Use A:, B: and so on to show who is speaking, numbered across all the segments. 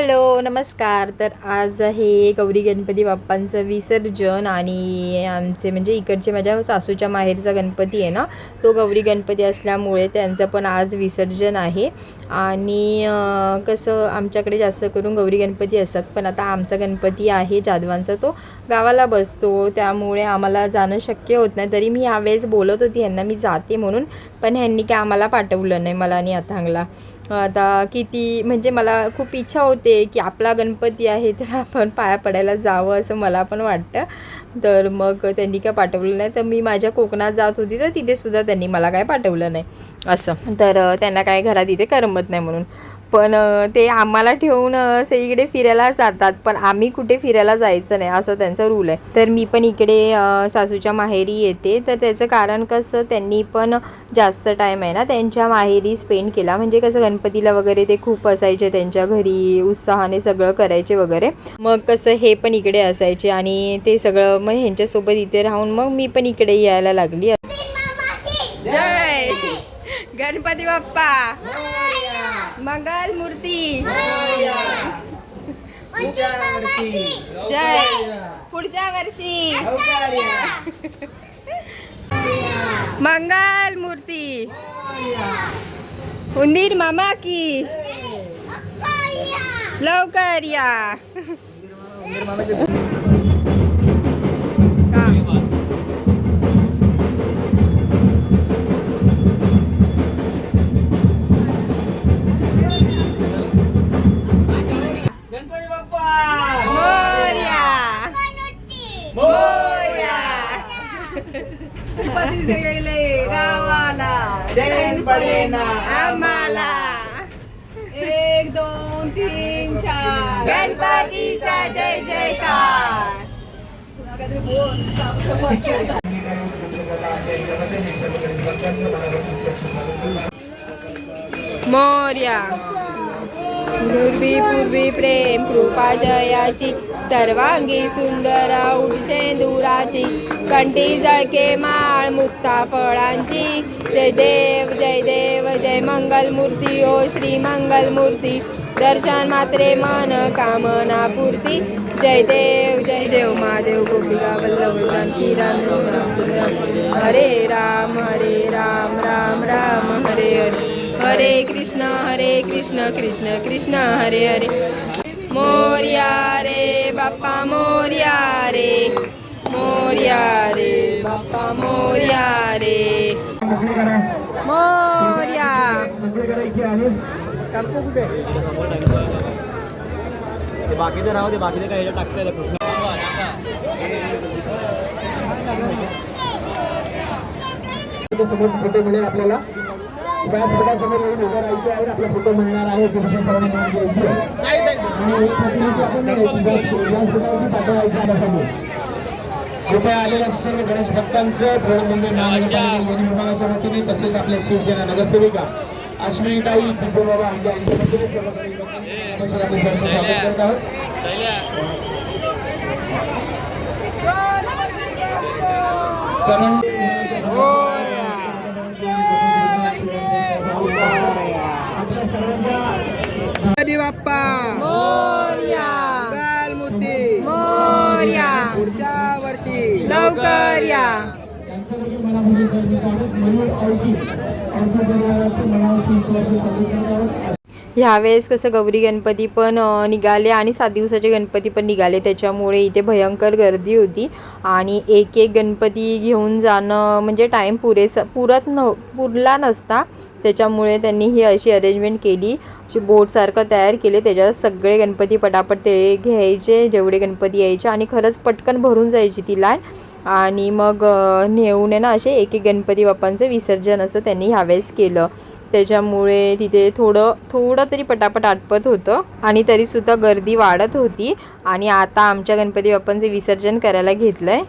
A: Hello नमस्कार. तर आज आहे गौरी गणपती बाप्पांचं विसर्जन आणि आमचे म्हणजे इकडचे माझ्या सासूच्या माहेरचा गणपती आहे ना तो गौरी गणपती असल्यामुळे त्यांचं पण आज विसर्जन आहे. आणि कसं आमच्याकडे जास्त करून गौरी गणपती असतात पण आता आमचा गणपती आहे जाधवांचा तो. गावाला बसतो त्यामुळे आम्हाला जाणं शक्य होत नाही. तरी मी यावेळेस बोलत होती यांना मी जाते म्हणून. पण ह्यांनी काय आम्हाला पाठवलं नाही मला आणि अथांगला. आता किती म्हणजे मला खूप इच्छा होते की आपला गणपती आहे तर आपण पाया पडायला जावं असं मला पण वाटतं. तर मग त्यांनी काय पाठवलं नाही. तर मी माझ्या कोकणात जात होती तर तिथेसुद्धा त्यांनी मला काय पाठवलं नाही असं. तर त्यांना काय घरात इथे करमत नाही म्हणून. पण ते आम्हाला ठेवून सगळीकडे फिरायला जातात पण आम्ही कुठे फिरायला जायचं नाही असं त्यांचा रूल आहे. तर मी पण इकडे सासूच्या माहेरी येते. तर त्याचं कारण कसं त्यांनी पण जास्त टाईम आहे ना त्यांच्या माहेरी स्पेंड केला. म्हणजे कसं गणपतीला वगैरे ते खूप असायचे त्यांच्या घरी उत्साहाने सगळं करायचे वगैरे. मग कसं हे पण इकडे असायचे आणि ते सगळं मग ह्यांच्यासोबत इथे राहून मग मी पण इकडे यायला लागली. जय गणपती बाप्पा! मंगल मूर्ती. जय. पुढच्या वर्षी. मंगल मूर्ती. उंदीर मामा की. लवकर या.
B: पडेना.
A: आम्हाला.
C: एक दोन तीन चार.
A: गणपतीचा जय जयकार. मोर्या. पूर्वी पूर्वी प्रेम कृपा जयाची सर्वांगी सुंदर उडसे दुराची कंठी जळके माळ मुक्ता फळांची. जय देव जय देव जय मंगल मूर्ती ओ श्री मंगलमूर्ती. दर्शन मात्रे मन कामना पूर्ती. जय देव जय देव महादेव गोपिका वल्लभ जानकी राम राम. हरे राम हरे राम राम राम हरे हरे. हरे कृष्ण हरे कृष्ण कृष्ण कृष्ण हरे हरे। मोर्या रे बाप्पा मोर्या रे। मोर्या रे बाप्पा मोर्या रे। मोर्या।
B: बाकीचं राहू दे बाकीचं काय टाकता
D: समोर फोटो मिळेल आपल्याला व्यासपीठासमोर येऊन उभं राहायचं आहे. आपला फोटो मिळणार आहे. तुमची सर्वांनी नोंद घ्यायची आहे. आणि एक प्रतिनिधी आपण व्यासपीठावरती पाठवायचं आहे समोर कृपया आलेल्या सर्व गणेश भक्तांचं प्रधानमंत्री विभागाच्या वतीने तसेच आपल्या शिवसेना नगरसेविका अश्विनीताई बाबा यांच्या वतीने सर्व गणेश भक्तांचं आपण सहर्ष स्वागत करत आहोत. करण
B: गणपती बाप्पा.
A: मोर्या.
B: मंगल मूर्ती
A: मोर्या.
B: पुढच्या वर्षी.
A: लवकर या. ह्यावेळेस कसं गौरी गणपती पण निघाले आणि सात दिवसाचे गणपती पण निघाले. त्याच्यामुळे इथे भयंकर गर्दी होती. आणि एक एक गणपती घेऊन जाणं म्हणजे टाईम पुरेसा पुरत न पुरला नसता. त्याच्यामुळे त्यांनी ही अशी अरेंजमेंट केली. अशी बोटसारखं तयार केले. त्याच्यावर सगळे गणपती पटापट ते घ्यायचे जेवढे गणपती यायचे. आणि खरंच पटकन भरून जायची ती लाईन आणि मग नेऊन आहे ना असे एक एक गणपती बाप्पांचं विसर्जन असं त्यांनी ह्यावेळेस केलं. त्याच्यामुळे तिथे थोडं थोडं तरी पटापट आटपत होतं आणि तरीसुद्धा गर्दी वाढत होती. आणि आता आमच्या गणपती बाप्पांचे विसर्जन करायला घेतलं आहे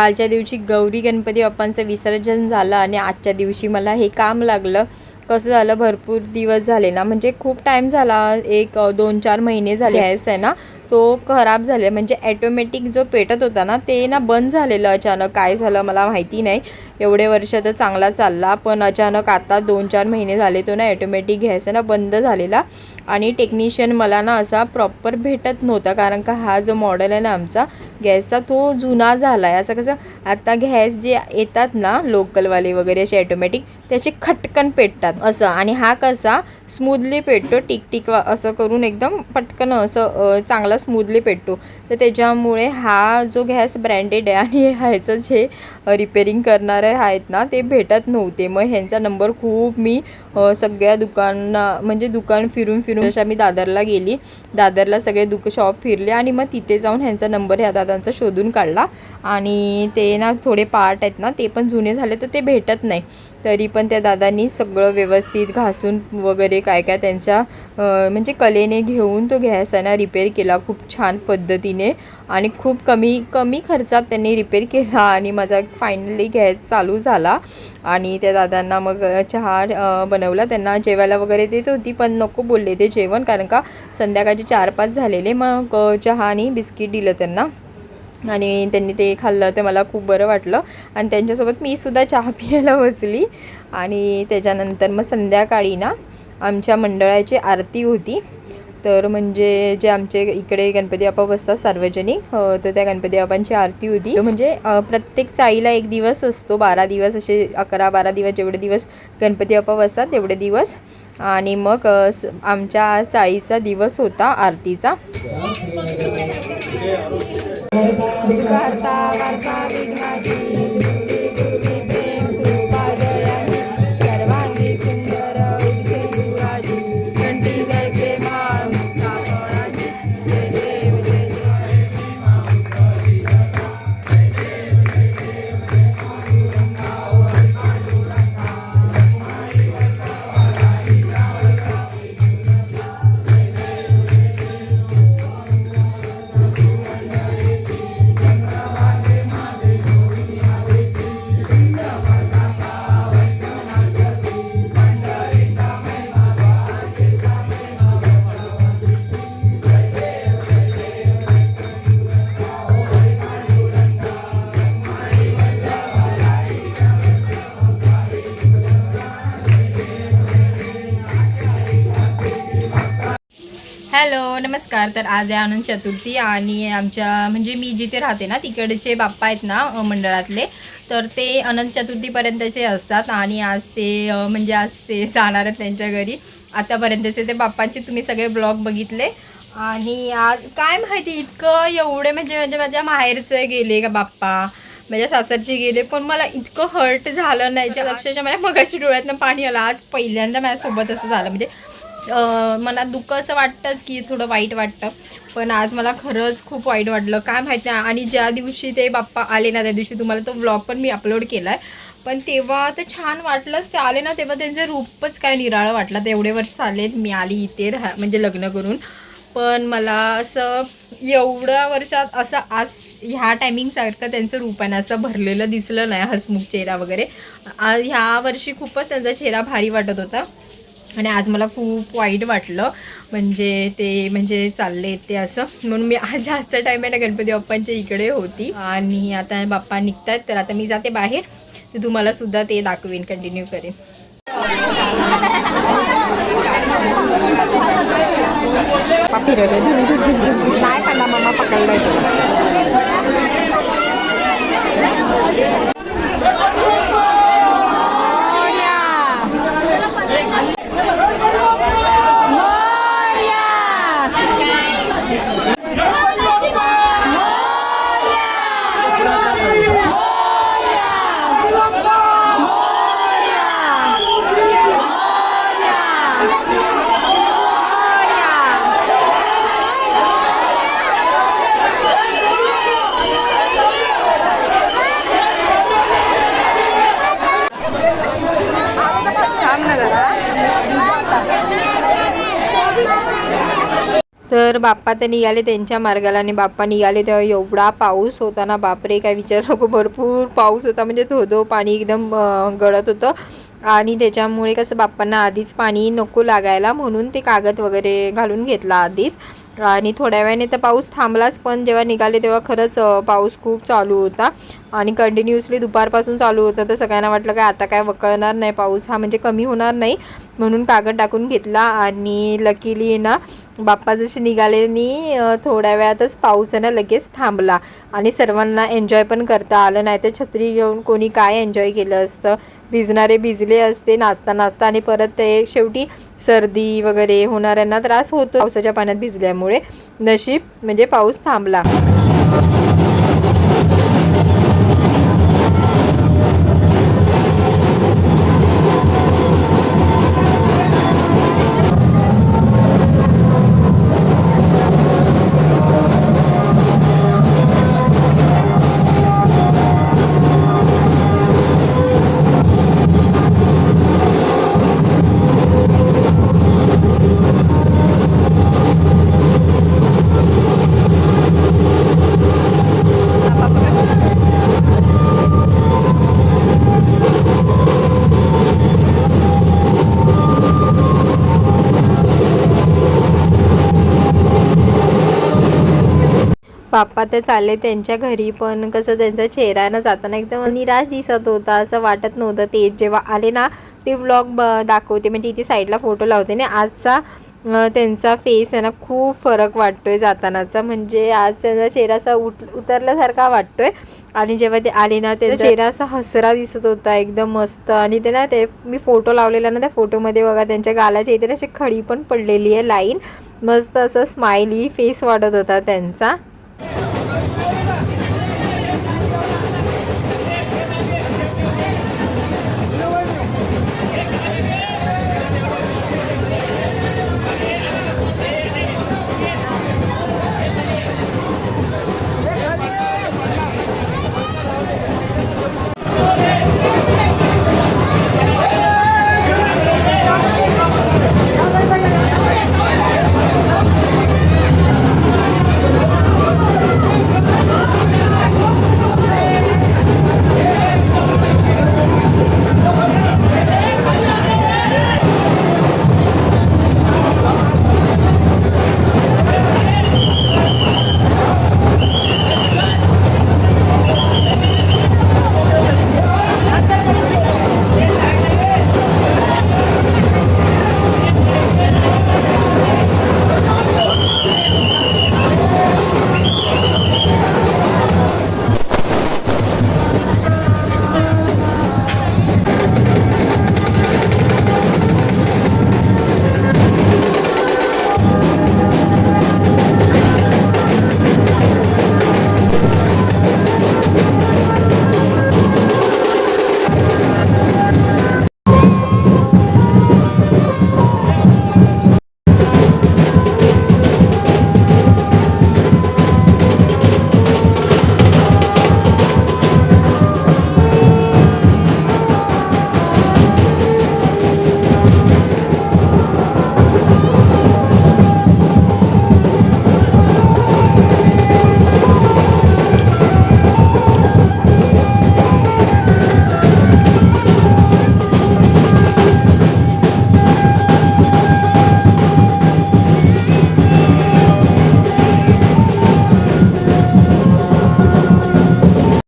A: कालच्या दिवशी गौरी गणपती बाप्पांचं विसर्जन झालं आणि आजच्या दिवशी मला हे काम लागलं. कसं झालं? भरपूर दिवस झाले ना. म्हणजे खूप टाईम झाला. एक दोन चार महिने झाले. गॅस आहे ना? तो खराब झाले म्हणजे ॲटोमॅटिक जो पेटत होता ना ते ना बंद झालेलं अचानक. काय झालं मला माहिती नाही. एवढे वर्ष तर चांगला चालला पण अचानक आता दोन चार महिने झाले तो ना ॲटोमॅटिक गॅस ना बंद झालेला. आणि टेक्निशियन मला ना असा प्रॉपर भेटत नव्हता कारण का हा जो मॉडेल आहे ना आमचा गॅसचा तो जुना झाला आहे असं कसं आता गॅस जे येतात ना लोकलवाले वगैरे असे ॲटोमॅटिक त्याचे खटकन पेटतात. असं आणि हा कसा स्मूथली पेटतो टिकटिक असं करून एकदम पटकन असं चांगला स्मूथली पेटतो. तर त्याच्यामुळे हा जो गॅस ब्रँडेड आहे आणि ह्याचं जे रिपेरिंग करणारे आहेत ना ते भेटत नव्हते. मग ह्यांचा नंबर खूप मी सगळ्या दुकाना म्हणजे दुकान फिरून फिरून जशा मी दादरला गेली दादरला सगळे दुक शॉप फिरले आणि मग तिथे जाऊन ह्यांचा नंबर ह्या दादांचा शोधून काढला. आणि ते ना थोडे पार्ट आहेत ना ते पण जुने झाले तर ते भेटत नाही. तरी पण त्या दादांनी सगळं व्यवस्थित घासून वगैरे काय काय त्यांच्या म्हणजे कलेने घेऊन तो गॅस आहे ना रिपेअर केला. खूप छान पद्धतीने आणि खूप कमी कमी खर्चात त्यांनी रिपेअर केला आणि माझा फायनली गॅस चालू झाला. आणि त्या दादांना मग चहा बनवला. त्यांना जेवायला वगैरे देत होती पण नको बोलले ते जेवण कारण का संध्याकाळचे चार पाच झालेले. मग चहा आणि बिस्किट दिलं त्यांना. आणि त्यांनी ते खाल्लं ते मला खूप बरं वाटलं. आणि त्यांच्यासोबत मी सुद्धा चहा पियायला बसली. आणि त्याच्यानंतर मग संध्याकाळी ना आमच्या मंडळाची आरती होती. तर म्हणजे जे आमचे इकडे गणपती बाप्पा बसतात सार्वजनिक तर त्या गणपती बाप्पांची आरती होती. म्हणजे प्रत्येक चाळीला एक दिवस असतो बारा दिवस असे अकरा बारा दिवस जेवढे दिवस गणपती बाप्पा बसतात तेवढे दिवस. आणि मग आमच्या चाळीचा दिवस होता आरतीचा. हॅलो नमस्कार. तर आज आहे अनंत चतुर्थी आणि आमच्या म्हणजे मी जिथे राहते ना तिकडचे बाप्पा आहेत ना मंडळातले. तर ते अनंत चतुर्थीपर्यंतचे असतात आणि आज ते म्हणजे आज ते जाणार आहेत त्यांच्या घरी. आतापर्यंतचे ते बाप्पांचे तुम्ही सगळे ब्लॉग बघितले. आणि आज काय माहिती इतकं एवढे म्हणजे म्हणजे माझ्या माहेरचे गेले का बाप्पा माझ्या सासरचे गेले पण मला इतकं हर्ट झालं नाही. ज्या अक्षरशः माझ्या मगाशी डोळ्यातनं पाणी आलं. आज पहिल्यांदा माझ्यासोबत असं झालं. म्हणजे मला दुःख असं वाटतंच की थोडं वाईट वाटतं. पण आज मला खरंच खूप वाईट वाटलं. काय माहिती नाही आणि ज्या दिवशी ते बाप्पा आले ना त्या दिवशी तुम्हाला तो व्लॉग पण मी अपलोड केला आहे पण तेव्हा ते छान वाटलंच ते आले ना तेव्हा त्यांचं रूपच काय निराळं वाटलं. ते एवढे वर्ष आलेत मी आली इथे राहा म्हणजे लग्न करून. पण मला असं एवढ्या वर्षात असं आज ह्या टायमिंगसारखं त्यांचं रूप आहे ना असं भरलेलं दिसलं नाही हसमुख चेहरा वगैरे. आज ह्या वर्षी खूपच त्यांचा चेहरा भारी वाटत होता. आणि आज मला खूप वाईट वाटलं. म्हणजे ते म्हणजे चालले ते असं. म्हणून मी आज जास्त टाईम आहे ना गणपती बाप्पांच्या इकडे होती. आणि आता बाप्पा निघतात तर आता मी जाते बाहेर. तर तुम्हाला सुद्धा ते दाखवेन कंटिन्यू करेन.
C: नाही मम्मा पकडलं
A: तर बाप्पा ते निघाले त्यांच्या मार्गाला आणि बाप्पा निघाले तेव्हा एवढा पाऊस होता ना बापरे काय विचार नको भरपूर पाऊस होता म्हणजे धो धो पाणी एकदम गळत होतं. आणि त्याच्यामुळे कसं बाप्पांना आधीच पाणी नको लागायला म्हणून ते कागद वगैरे घालून घेतला आधीच. आणि थोड्या वेळाने तर पाऊस थांबलाच पण जेव्हा निघाले तेव्हा खरंच पाऊस खूप चालू होता. आणि कंटिन्युअसली दुपारपासून चालू होतं तर सगळ्यांना वाटलं काय आता काय वकळणार नाही पाऊस हा म्हणजे कमी होणार नाही म्हणून कागद टाकून घेतला. आणि लकीली ना बाप्पा जसे निघाले नी थोड्या वेळातच पाऊस आहे ना लगेच थांबला. आणि सर्वांना एन्जॉय पण करता आलं नाही तर छत्री घेऊन कोणी काय एन्जॉय केलं असतं? भिजणारे भिजले असते नाचता नाचता आणि परत ते शेवटी सर्दी वगैरे होणाऱ्यांना त्रास होतो पावसाच्या पाण्यात भिजल्यामुळे. नशीब म्हणजे पाऊस थांबला. बाप्पा ते चालले त्यांच्या घरी पण कसं त्यांचा चेहरा ना जाताना एकदम निराश दिसत होता असं वाटत नव्हतं. ते जेव्हा आले ना ते व्लॉग ब दाखवते. म्हणजे इथे साईडला फोटो लावते ना आजचा त्यांचा फेस आहे ना खूप फरक वाटतोय जातानाचा. म्हणजे आज त्यांचा चेहरा असा उत उतरल्यासारखा वाटतोय. आणि जेव्हा ते आले ना त्यांचा चेहरा असा हसरा दिसत होता एकदम मस्त. आणि ते ना ते मी फोटो लावलेला ना त्या फोटोमध्ये बघा त्यांच्या गालाच्या इथे ना अशी खडी पण पडलेली आहे लाईन. मस्त असं स्माइली फेस वाटत होता त्यांचा.